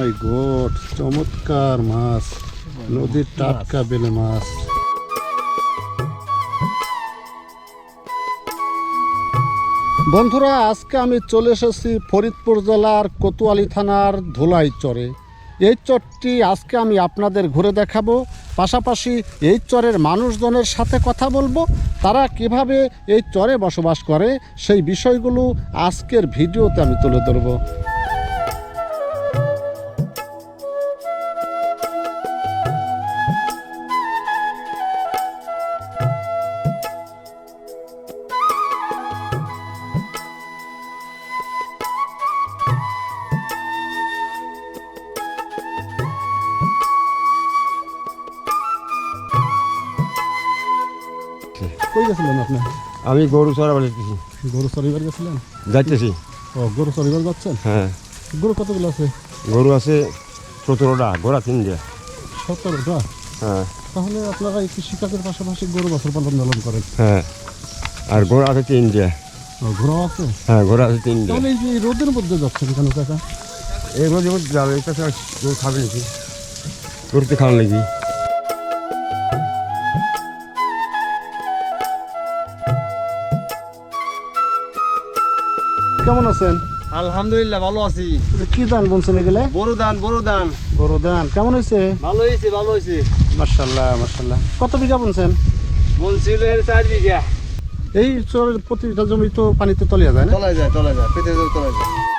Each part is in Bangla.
মাই গড, চমৎকার মাছ। নদীর টাটকা বেলে মাছ। বন্ধুরা, আজকে আমি চলে এসেছি ফরিদপুর জেলার কোতোয়ালি থানার ধুলাই চরে। এই চরটি আজকে আমি আপনাদের ঘুরে দেখাবো। পাশাপাশি এই চরের মানুষজনের সাথে কথা বলব। তারা কীভাবে এই চরে বসবাস করে, সেই বিষয়গুলো আজকের ভিডিওতে আমি তুলে ধরবো। আমি গরু চড়া বলেছি গরু চড়িবার গেছিলেন? যাইতেছি। ও গরু চরিবার যাচ্ছেন? হ্যাঁ। গরু কতগুলো আছে? গরু আছে সতেরোটা গোড়া তিনটে। সতেরোটা? হ্যাঁ। তাহলে আপনারা এই কৃষিকাজের পাশাপাশি গরু বছর পালন পালন করেন। হ্যাঁ। আর গোড়া আছে তিনটে। ও, ঘোড়াও আছে? হ্যাঁ গোড়া আছে তিনটে। তাহলে এই যে রোদের মধ্যে যাচ্ছেন কেন কাকা? এই রোজ রোজ যাবে এটা খাবে নাকি? গরুতে খাওয়ান লাগি কেমন আছেন? আলহামদুলিল্লাহ ভালো আছি। কি দান বলছেন এগুলো? বড় দান বড় দান বড় দান কেমন হয়েছে? ভালো হয়েছে ভালো হয়েছে। মার্শাল্লাহ মার্শাল্লাহ কত বিঘা বলছেন বলছিল ছিল চার বিঘা। এই প্রতিটা জমি তো পানিতে তলিয়া যায় না? তলায় যায় তলায় যায় পেটে তলা যায়।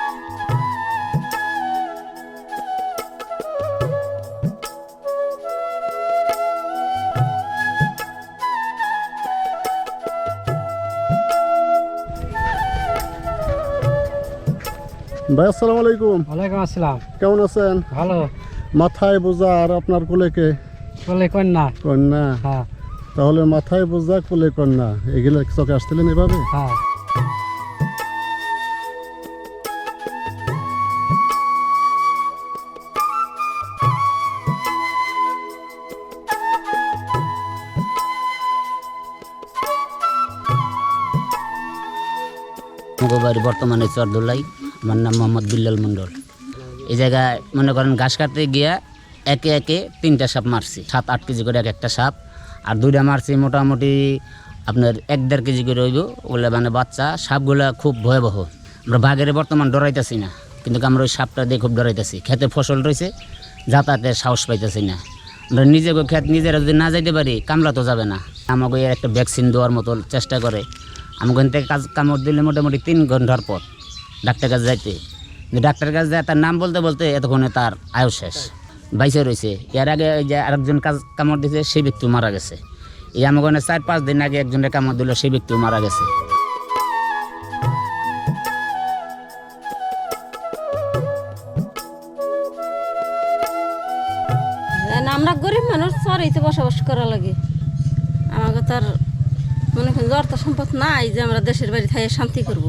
ভাই আসসালামু আলাইকুম। ওয়ালাইকুম আসসালাম। কেমন আছেন? ভালো। মাথায় বোঝা আর আপনার কোলেকে বলে কন্যা। কন্যা। হ্যাঁ। তাহলে মাথায় বোঝা কোলে কন্যা। এগুলো চোখে আসছিলেন এভাবে? হ্যাঁ। বাড়ি বর্তমানে চরদোলাই আমার নাম মোহাম্মদ বিল্লাল মণ্ডল। এই জায়গায় মনে করেন ঘাস কাটতে গিয়া একে একে তিনটা সাপ মারছি। সাত, আট কেজি করে এক একটা সাপ। আর দুইটা মারছি, মোটামুটি আপনার এক দেড় কেজি করে হইব। ওগুলো মানে বাচ্চা, সাপগুলা খুব ভয়াবহ। আমরা বাঘের বর্তমান ডরাইতেছি না, কিন্তু আমরা ওই সাপটা দিয়ে খুব ডরাইতেছি। খেতে ফসল রয়েছে যাতায়াতের সাহস পাইতেছি না। আমরা নিজেকে খেত, নিজেরা যদি না যাইতে পারি, কামলা তো যাবে না। আমাকে একটা ভ্যাকসিন দেওয়ার মতো চেষ্টা করে। আমাকে কাজ কামড় দিলে মোটামুটি তিন ঘণ্টার পর ডাক্তার কাছে যাইতে। ডাক্তার কাছে যায়, তার নাম বলতে বলতে এতক্ষণে তার আয়ু শেষ। বাইসে রয়েছে এর আগে যে আরেকজন কাজ কামড় দিয়েছে সেই ব্যক্তিও মারা গেছে। এই আমাকে চার পাঁচ দিন আগে একজনের কামড় দিল সেই ব্যক্তিও মারা গেছে। আমরা গরিব মানুষ চরেইতে বসবাস করা লাগে। আমাকে তার মনে করেন অর্থ সম্পদ নাই যে আমরা দেশের বাড়ি থাই শান্তি করব।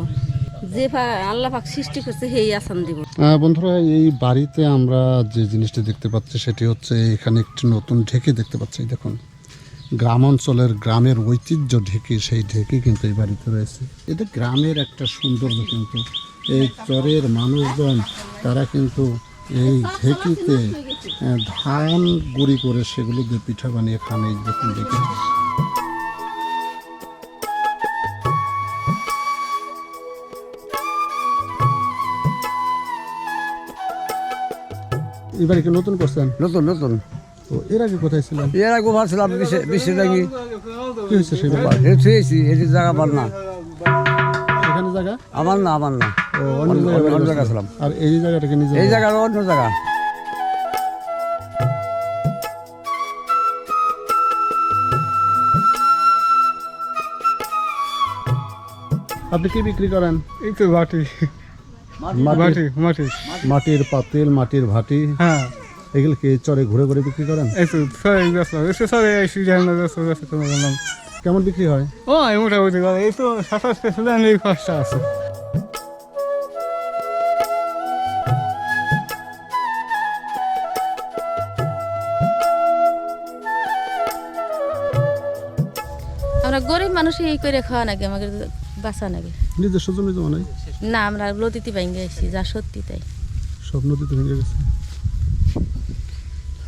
যে আল্লাহ পাক সৃষ্টি করছে সেই আসান দিব। বন্ধুরা, এই বাড়িতে আমরা যে জিনিসটা দেখতে পাচ্ছি, সেটি হচ্ছে এখানে একটি নতুন ঢেকে দেখতে পাচ্ছি। দেখুন গ্রাম অঞ্চলের গ্রামের ঐতিহ্য ঢেকে, সেই ঢেকে কিন্তু এই বাড়িতে রয়েছে। এটা গ্রামের একটা সৌন্দর্য কিন্তু, এই চরের মানুষজন, তারা কিন্তু এই ঢেকিতে ধান গুঁড়ি করে সেগুলো দিয়ে পিঠা বানিয়ে খান। এই দেখুন দেখে এই বাড়িকে নতুন করছেন? নতুন নতুন। তো এর আগে কোথায় ছিলেন? এর আগে ভাবছিলাম বেশি থাকি কি হয়েছে সেই বাড়ি থুয়েছি এটি জায়গা পার না। এখানে জায়গা? আমার না আমার না। ও অন্য জায়গায় অন্য করছেন। ছিলাম। আর এই জায়গাটাকে নিজে এই জায়গার অন্য জায়গা। আপনি কি বিক্রি করেন? এই তো বাটি। মাটির মাটি মাটির পাতিল মাটির ভাটি। হ্যাঁ। এগুলো কি চরে ঘুরে ঘুরে বিক্রি করেন? কেমন বিক্রি হয়? ও এই মোটামুটি এই তো সাতাশ এই আছে। আমরা গরিব মানুষ এই করে খাওয়া নাকি? আমাকে বাঁচা নাকি? নিজস্ব জমি জমা নাই না আমরা লতিতে ভেঙে যা সত্যি তাই। সব নদীতে ভেঙে গেছে?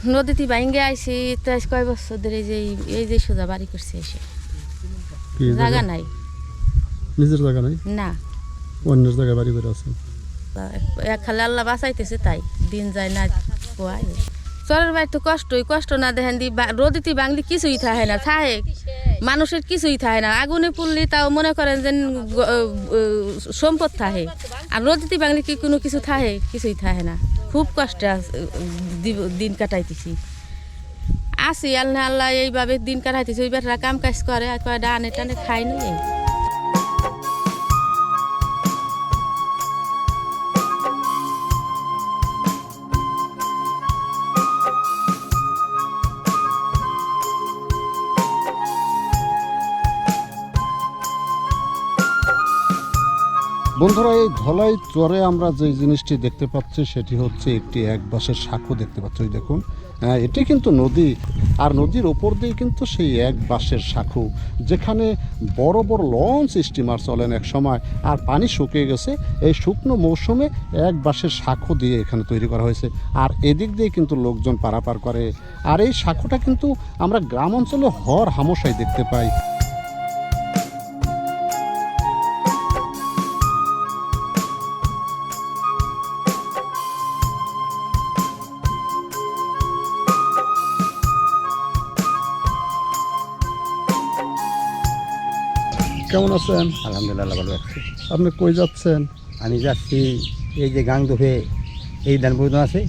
নদীতে ভাঙ্গে আইছি তো আজ কয় বছর ধরে যে এই যে সোজা বাড়ি করছে এসে। জায়গা? নাই। নিজের জায়গা নাই? না। অন্যের জায়গায় বাড়ি করে আছেন এক খালে আল্লাহ বাঁচাইতেছে তাই দিন যায় না চরের বাড়ি তো কষ্টই কষ্ট না দেখেন দি রোদিতে বাংলি কিছুই থাকে না থাকে। মানুষের কিছুই থাকে না। আগুনে পুড়লি তাও মনে করেন যে সম্পদ থাকে। আর রোদিতে বাংলি কি কোনো কিছু থাকে? কিছুই থাকে না। খুব কষ্টে দিন কাটাইতেছি। আসি আল্লাহ আল্লাহ, এইভাবে দিন কাটাইতেছি। ওই বেটারা কাম কাজ করে, আর ডানে টানে খাই নি বন্ধুরা এই ধলাই চরে আমরা যে জিনিসটি দেখতে পাচ্ছি সেটি হচ্ছে একটি এক বাঁশের সাঁকো দেখতে পাচ্ছি দেখুন। হ্যাঁ, এটি কিন্তু নদী আর নদীর ওপর দিয়ে কিন্তু সেই এক বাঁশের সাঁকো যেখানে বড় বড় লঞ্চ স্টিমার চলেন এক সময় আর পানি শুকিয়ে গেছে। এই শুকনো মৌসুমে এক বাঁশের সাঁকো দিয়ে এখানে তৈরি করা হয়েছে আর এদিক দিয়ে কিন্তু লোকজন পারাপার করে। আর এই সাঁকোটা কিন্তু আমরা গ্রাম অঞ্চলে হর হামশাই দেখতে পাই। কেমন আছেন? আলহামদুলিল্লাহ ভালো আছি। আপনি কই যাচ্ছেন? আমি যাচ্ছি এই যে গাং দুফে এই ধান প্রয়োজন আছে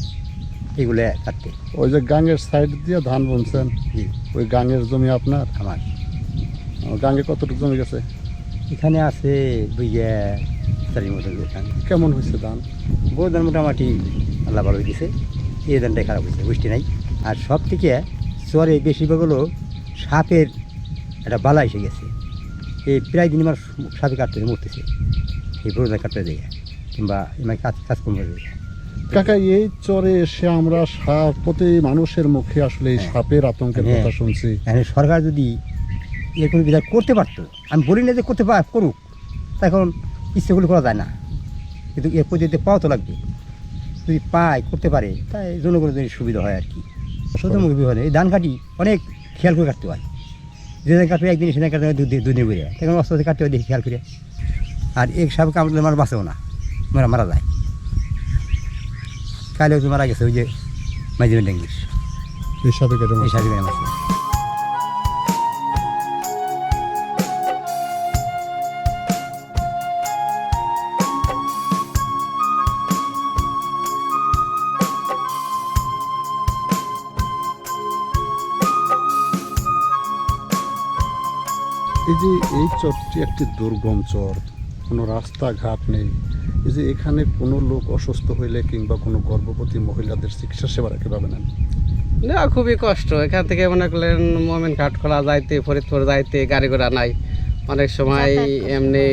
এগুলো কাটতে। ওই যে গাঙের সাইড দিয়ে ধান বুনছেন? জি। ওই গাঙের জমি আপনার? আমার। গাঙে কতটুকু জমি গেছে? এখানে আছে বিঘা চারি মতো দোকান কেমন হয়েছে ধান? বড় ধান মোটামুটি আল্লাহ ভালো দিছে। এই ধানটাই খারাপ হয়েছে বৃষ্টি নাই। আর সব থেকে চরে বেশিরভাগ হলো সাপের একটা বালা এসে গেছে। এই প্রায় দিন আমার সাপে কাটতে মরতেছে। এই বড় ধান কাটতে দেয়। কিংবা এমন কাজ কাজকর্ম দেয়। কাকা এই চরে এসে আমরা সাপ প্রতি মানুষের মুখে আসলে এই সাপের আতঙ্কের হ্যাঁ। কথা শুনছি। এখন সরকার যদি এর কোনো বিচার করতে পারতো আমি বলি না যে করতে পার করুক তা এখন ইচ্ছেগুলো করা যায় না। কিন্তু এর পদ্ধতিতে পাওয়া তো লাগবে। যদি পায় করতে পারে তাই জনগণের সুবিধা হয় আর কি। শুধুমুখী বিভাগে এই ধান কাটি অনেক খেয়াল করে কাটতে হয়। যে কাটবে একদিন সেদিন কাটবে দুদিন দুদিন বেরিয়ে তখন অস্ত কাটতে দেখি খেয়াল করে। আর এক সাপ কামড়ে আমার বাঁচেও না মারা মারা যায়। কালেও তো মারা গেছে ওই যে মাঝে ইংলিশ এই সাপে কেটে এই। সাপে মারছে। এই যে এই চরটি একটি দুর্গম চর কোনো রাস্তাঘাট নেই। এই যে এখানে কোনো লোক অসুস্থ হইলে কিংবা কোনো গর্ভবতী মহিলাদের চিকিৎসা সেবা কীভাবে নেন না। না খুবই কষ্ট। এখান থেকে মনে করলেন মোমেন কাঠখোলা যাইতে ফরিদপুর যাইতে গাড়ি ঘোড়া নাই। অনেক সময় এমনি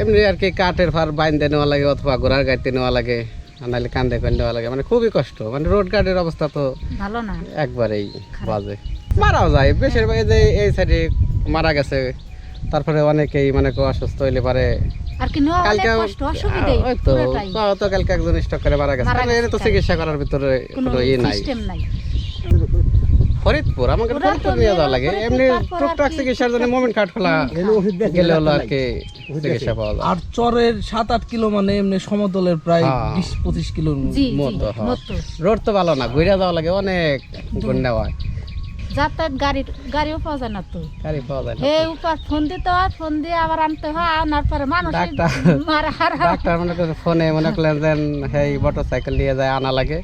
এমনি আর কি কাঠের ফার বাইন্দে নেওয়া লাগে অথবা ঘোড়ার গাড়িতে নেওয়া লাগে নাহলে কান্দে করে নেওয়া লাগে। মানে খুবই কষ্ট। মানে রোড গার্ডের অবস্থা তো ভালো না। একবারেই বাজে। মারাও যায়। বেশিরভাগ এই যে এই সাইডে মারা গেছে। তারপরে অনেকেই মানে অসুস্থ হইলে পারে আর কি নেওয়া কালকে ওই তো তো কালকে একজন স্টক করে মারা গেছে। মানে এর তো চিকিৎসা করার ভিতরে কোনো ইয়ে নাই। নাই। ফরিদপুর আমাকে ফরিদপুর নিয়ে যাওয়া লাগে। এমনি টুকটাক চিকিৎসার জন্য মোমেন্ট খোলা গেলে হলো আর কি চিকিৎসা পাওয়া যায়। আর চরের সাত আট কিলো মানে এমনি সমতলের প্রায় হ্যাঁ। বিশ পঁচিশ কিলো মতো হ্যাঁ। রোড তো ভালো না ঘুরে যাওয়া লাগে অনেক গুন্ডা হয় যাতায়াত গাড়ি গাড়িও পাওয়া যায় না তো। গাড়ি পাওয়া যায় না হে উপর ফোন দিতে হয় ফোন দিয়ে আবার আনতে হয় আনার পরে মানুষ ডাক্তার মারা হারা ডাক্তার মনে করে ফোনে মনে করলেন যে হেই মোটর সাইকেল নিয়ে যায় আনা লাগে।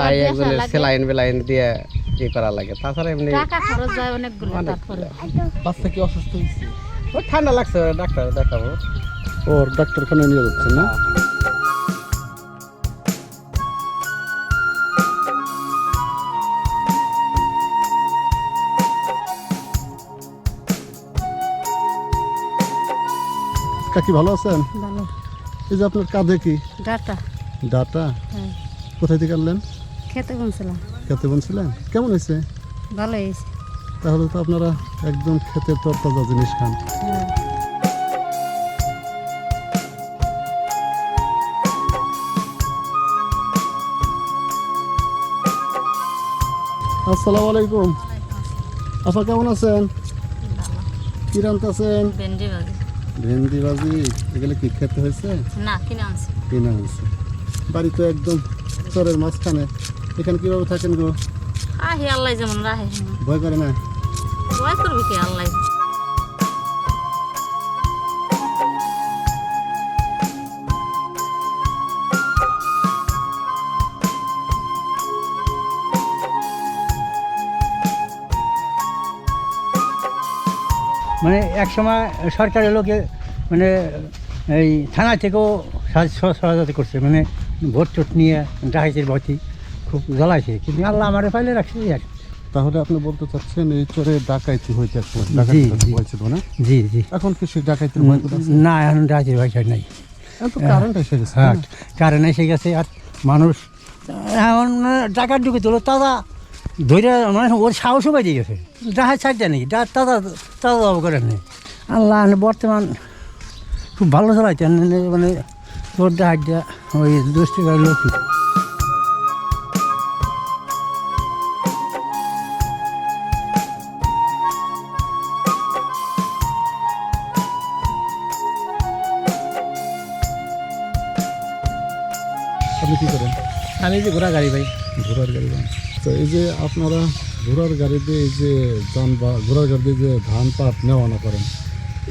তাই বেচা একজনের সেলাইন বেলাইন দিয়ে ই করা লাগে। তাছাড়া এমনি টাকা খরচ যায় অনেকগুলো তারপরে। বাচ্চা কি অসুস্থ হয়েছে? ও ঠান্ডা লাগছে ডাক্তার দেখাবো। ওর ডাক্তারখানায় নিয়ে যাচ্ছেন না? কাকি ভালো আছেন? ভালো। এই যে আপনার কাঁধে কি? ডাটা। ডাটা? হ্যাঁ। কোথায় থেকে আনলেন? খেতে বলছিলাম। খেতে কেমন হয়েছে? ভালো হয়েছে। তাহলে তো আপনারা একদম খেতে তরতাজা জিনিস খান। আসসালামু আলাইকুম। আপা কেমন আছেন? কি রান্তাছেন ভেন্ডি ভাজি। ভেন্দি ভাজি এগুলো কি খেতে হয়েছে? না কিনে আনছি। কিনে হয়েছে বাড়ি তো একদম চরের মাঝখানে। এখানে কীভাবে থাকেন গো? আহি আল্লাহ যেমন রাহে ভয় করে না? ভয় করবি কি আল্লাহ? এক সময় সরকারের লোকে মানে এই থানা থেকেও সহযোগিতা করছে। মানে ভোট টোট নিয়ে ডাকাইতের ভর্তি খুব জ্বলাইছে। কিন্তু আল্লাহ আমার ফাইলে রাখছে আর তাহলে আপনি বলতে চাচ্ছেন এই চরে ডাকাইতি জি। না? জি জি। এখন কি সেই ডাকাইতির ভয় না এখন ডাকাইতের ভয় নাই। এখন তো কারেন্ট এসে গেছে। হ্যাঁ কারেন্ট এসে গেছে আর মানুষ এখন টাকা ঢুকে তোলো তাজা ধৈর্য মানে ওর সাহসও বেরিয়ে গেছে। ডাহার ছাড়তে নেই ডা তাজা তাজা দাম করে নেই আল্লাহ মানে বর্তমান খুব ভালো চালাইতেন মানে তোর ডাহার ওই দুষ্টি লোক আপনি কি করেন? আমি যে ঘোড়া গাড়ি ভাই। ঘোড়ার গাড়ি তো এই যে আপনারা ঘোড়ার গাড়িতে এই যে যান বা ঘোড়ার গাড়িতে যে ধান পাট নেওয়া আনা করেন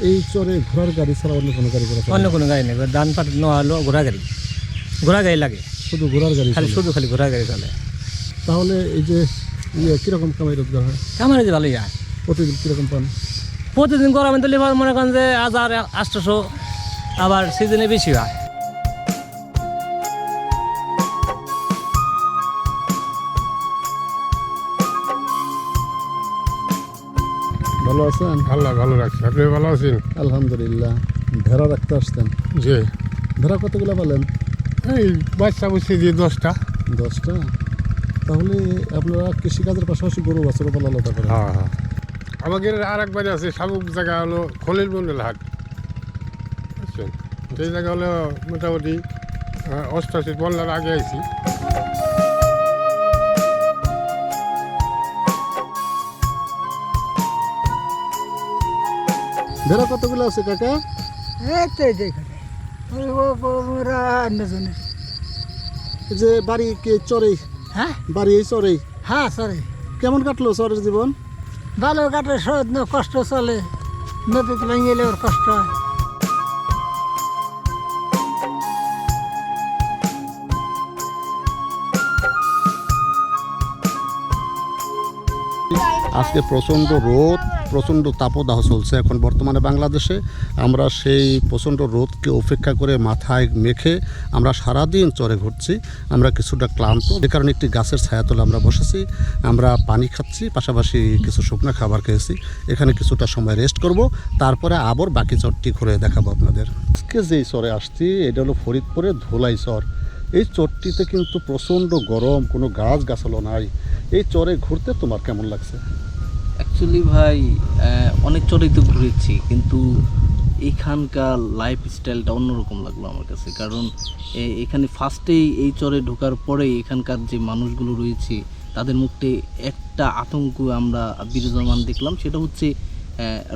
এই চরে ঘোড়ার গাড়ি ছাড়া অন্য কোনো গাড়ি করা অন্য কোনো গাড়ি নেই ধান পাট নেওয়া হলো ঘোড়া গাড়ি। ঘোড়া গাড়ি লাগে। শুধু ঘোড়ার গাড়ি খালি শুধু খালি ঘোড়া গাড়ি চলে। তাহলে এই যে ইয়ে কীরকম কামাই রোজগার হয়? কামাই যে ভালোই যায় প্রতিদিন কীরকম পান? প্রতিদিন গরমে তো লেবার মনে করেন যে হাজার আটশোশো আবার সিজনে বেশি হয়। ভালো আছেন? আল্লাহ ভালো রাখছে। আপনি ভালো আছেন? আলহামদুলিল্লাহ। ভেড়া রাখতে আসতেন জি। ভেড়া কতগুলো পালেন? এই বাচ্চা বসে দিয়ে দশটা। দশটা? তাহলে আপনারা কৃষিকাজের পাশাপাশি গরু বাছরও পালা আলাদা করেন। হ্যাঁ হ্যাঁ। আমাদের আর এক বাড়ি আছে শামুক জায়গা হলো খলিল মন্ডল হাট। সেই জায়গা হলো মোটামুটি অষ্টাশি বন্যার আগে আইছি। ভেড়া কতগুলো আছে কাকা? এই যে বাড়ি কে চরে? হ্যাঁ? বাড়ি এই চরে। হ্যাঁ চরে। কেমন কাটলো চরের জীবন? ভালো কাটে সহজ না কষ্ট চলে। নদীতে ভেঙে গেলে ওর কষ্ট হয়। আজকে প্রচণ্ড রোদ, প্রচণ্ড তাপদাহ চলছে এখন বর্তমানে বাংলাদেশে। আমরা সেই প্রচণ্ড রোদকে উপেক্ষা করে মাথায় মেখে আমরা সারাদিন চরে ঘুরছি। আমরা কিছুটা ক্লান্ত। যে কারণে একটি গাছের ছায়াতলে আমরা বসেছি। আমরা পানি খাচ্ছি, পাশাপাশি কিছু শুকনো খাবার খেয়েছি। এখানে কিছুটা সময় রেস্ট করব। তারপরে আবার বাকি চরটি ঘুরে দেখাবো আপনাদের। আজকে যেই চরে আসছি, এটা হলো ফরিদপুরের ধুলাই চর। এই চরটিতে কিন্তু প্রচণ্ড গরম, কোনো গাছ গাছালো নাই। এই চরে ঘুরতে তোমার কেমন লাগছে? অ্যাকচুয়ালি ভাই অনেক চড়েই তো ঘুরেছি, কিন্তু এখানকার লাইফ স্টাইলটা অন্যরকম লাগল আমার কাছে। কারণ এখানে ফার্স্টেই এই চরে ঢোকার পরেই এখানকার যে মানুষগুলো রয়েছে, তাদের মুখে একটা আতঙ্ক আমরা বিরাজমান দেখলাম, সেটা হচ্ছে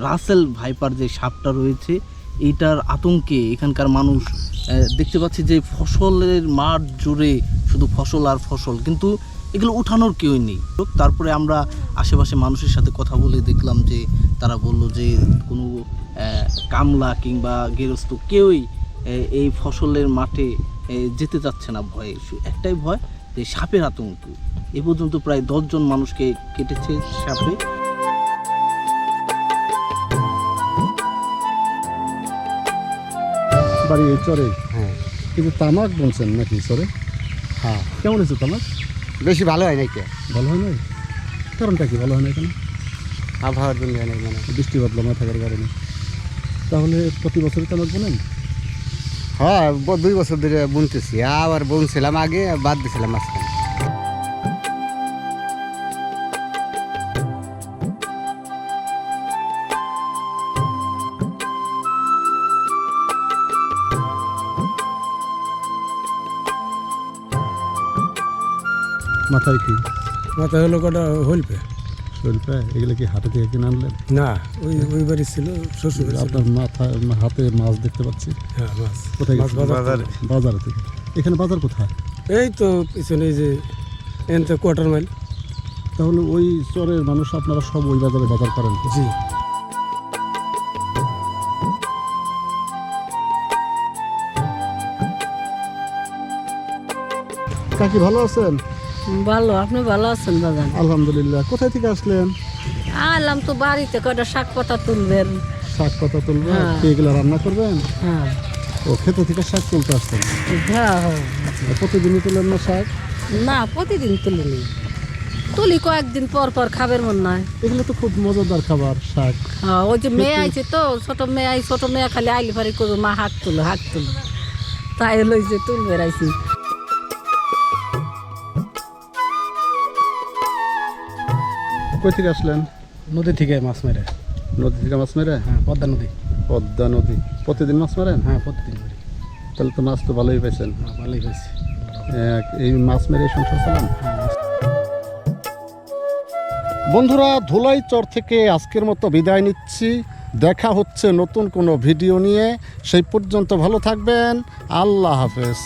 রাসেল ভাইপার যে সাপটা রয়েছে এইটার আতঙ্কে এখানকার মানুষ দেখতে পাচ্ছি যে ফসলের মাঠ জুড়ে শুধু ফসল আর ফসল। কিন্তু এগুলো উঠানোর কেউই নেই। তারপরে আমরা আশেপাশে মানুষের সাথে কথা বলে দেখলাম যে তারা বলল যে কোনো আহ, কামলা কিংবা গেরস্ত কেউই এই ফসলের মাঠে যেতে চাচ্ছে না ভয়ে। একটাই ভয় যে সাপের আতঙ্ক। এ পর্যন্ত প্রায় দশজন মানুষকে কেটেছে সাপে। বাড়ি চরে? হ্যাঁ। কিন্তু তামাক বলছেন নাকি চরে? হ্যাঁ। কেমন হয়েছে তামাক? বেশি ভালো হয় নাকি? ভালো হয় নাই? কারণটা কি ভালো হয় না কেন? আবহাওয়ার জন্য হয় নাই মানে। বৃষ্টি বাদল না থাকার কারণে তাহলে প্রতি বছরই তো বোনেন? হ্যাঁ দুই বছর ধরে বুনতেছি। আবার বুনছিলাম আগে বাদ দিছিলাম মাঝখানে। মাথায় কি? মাথায় হলো কটা হইলপে। শরীরটা এগুলো কি হাতে থেকে কিনে আনলেন? না ওই ওই বাড়ি ছিল শ্বশুর আপনার মাথায় হাতে মাছ দেখতে পাচ্ছি। হ্যাঁ মাছ। কোথায়? বাজার বাজারে। থেকে। এখানে বাজার কোথায়? এই তো পিছনে এই যে এনতে কোয়ার্টার মাইল। তাহলে ওই চরের মানুষ আপনারা সব ওই বাজারে বাজার করেন? জি। কাকি ভালো আছেন? ভালো আপনি ভালো আছেন বাজান? আলহামদুলিল্লাহ কোথায় থেকে আসলেন? আলাম তো বাড়িতে কয়টা শাক পাতা তুলবেন। শাক পাতা তুলবেন হ্যাঁ। এগুলো রান্না করবেন? হ্যাঁ। ও খেতে থেকে শাক তুলতে আসছেন হ্যাঁ প্রতিদিনই তুলেন না শাক? না প্রতিদিন তুলিনি। তুলি কয়েকদিন পর পর খাবার মন নাই। এগুলো তো খুব মজাদার খাবার শাক। হ্যাঁ ওই যে মেয়ে আইছে তো ছোট মেয়ে আই ছোট মেয়ে খালি আইলি ফারি করব মা হাত তুলো হাত তুলো। তাই লই যে তুল বেড়াইছি কই থেকে আসলেন? নদী থেকে মাছ মেরে। নদী থেকে মাছ মেরে? হ্যাঁ পদ্মা নদী। পদ্মা নদী। প্রতিদিন মাছ মারেন? হ্যাঁ প্রতিদিন তাহলে তো মাছ তো ভালোই পাইছেন। হ্যাঁ ভালোই এক, এই মাছ মেরে সংসার চালান? বন্ধুরা ধুলাই চর থেকে আজকের মতো বিদায় নিচ্ছি। দেখা হচ্ছে নতুন কোনো ভিডিও নিয়ে। সেই পর্যন্ত ভালো থাকবেন। আল্লাহ হাফেজ।